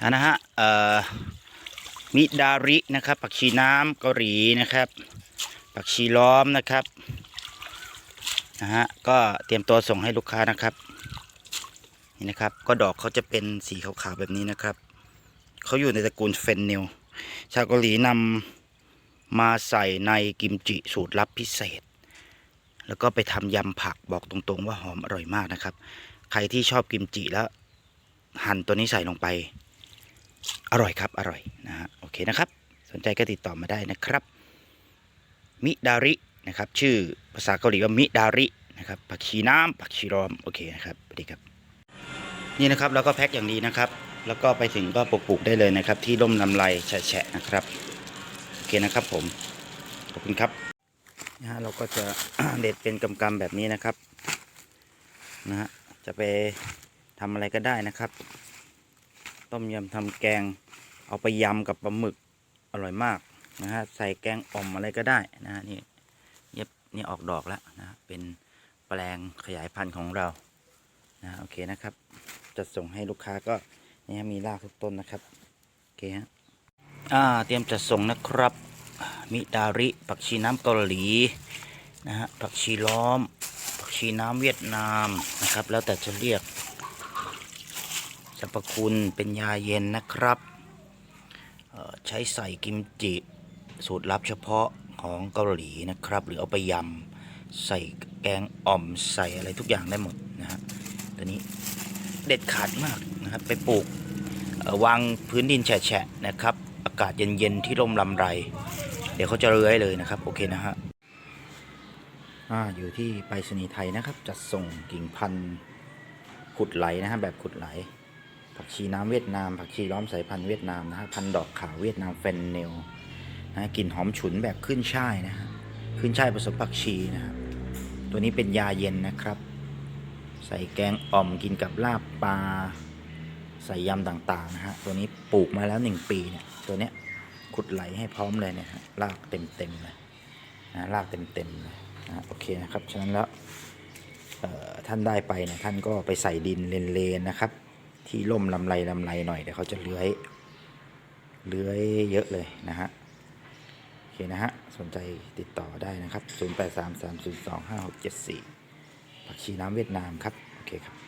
อ่านะฮะเอ่อมิดารินะครับ ผักชีน้ำเกาหลีนะครับ ผักชีล้อมนะครับนะฮะก็เตรียมตัวส่งให้ลูกค้านะครับนี่นะครับ ก็ดอกเขาจะเป็นสีขาวๆแบบนี้นะครับเขาอยู่ในตระกูลเฟนนิลชาวเกาหลีนำมาใส่ในกิมจิสูตรลับพิเศษ แล้วก็ไปทำยำผักบอกตรงๆ ว่าหอมอร่อยมากนะครับ ใครที่ชอบกิมจิแล้ว หั่นตัวนี้ใส่ลงไป อร่อยครับอร่อยนะฮะโอเคนะครับ สนใจก็ติดต่อมาได้นะครับ มิดารินะครับ ชื่อภาษาเกาหลีว่ามิดารินะครับผักชีน้ำผักชีรอมโอเคนะครับสวัสดีครับ นี่นะครับแล้วก็แพ็คอย่างดีนะครับ แล้วก็ไปถึงก็ปลูกได้เลยนะครับ ที่ร่มลำไรแฉะนะครับโอเคนะครับผมขอบคุณครับนะฮะเราก็จะเด็ดเป็นกำๆแบบนี้นะครับนะฮะจะไปทำอะไรก็ได้นะครับ ต้มยำทำแกง เอาไปยำกับปลาหมึกอร่อยมากนะฮะใส่แกงอ่อมอะไรก็ได้นะฮะนี่เย็บนี่ออกดอกแล้วนะฮะเป็นแปลงขยายพันธุ์ของเรานะโอเคนะครับจะส่งให้ลูกค้าก็นี่ฮะมีรากทุกต้นนะครับโอเคฮะอ่าเตรียมจัดส่งนะครับ มิดาริผักชีน้ำเกาหลีนะฮะผักชีล้อมผักชีน้ำเวียดนามนะครับ แล้วแต่จะเรียก สรรพคุณเป็นยาเย็นนะครับใช้ใส่กิมจิ สูตรลับเฉพาะของเกาหลีนะครับ หรือเอาไปยำใส่แกงอ่อมใส่อะไรทุกอย่างได้หมดนะฮะตัวนี้เด็ดขาดมากนะครับไปปลูกวางพื้นดินแฉะนะครับ อากาศเย็นๆที่ร่มลำไร เดี๋ยวเขาจะเลื้อยเลยนะครับ โอเคนะฮะอ่าอยู่ที่ไปรษณีย์ไทยนะครับจัดส่งกิ่งพันธุ์ขุดไหลนะฮะแบบขุดไหล ผักชีน้ำเวียดนาม ผักชีล้อมสายพันธุ์เวียดนามนะฮะพันดอกขาวเวียดนามเฟนเนลนะฮะกลิ่นหอมฉุนแบบขึ้นช่ายนะฮะขึ้นช่ายผสมผักชีนะฮะตัวนี้เป็นยาเย็นนะครับ ใส่แกงอ่อมกินกับลาบปลาใส่ยำต่างๆนะฮะตัวนี้ปลูกมาแล้วหนึ่งปีเนี่ยตัวเนี้ยขุดไหลให้พร้อมเลยเนี่ยฮะรากเต็มๆเลยนะรากเต็มๆเลยนะโอเคนะครับฉะนั้นแล้วท่านได้ไปเนี่ยท่านก็ไปใส่ดินเลนๆนะครับ ที่ล่มลำไรลำไรหน่อยเดี๋ยวเขาจะเลื้อยเลื้อยเยอะเลยนะฮะโอเคนะฮะสนใจติดต่อได้นะครับ 0833025674ผักชีน้ำเวียดนามครับ โอเคครับ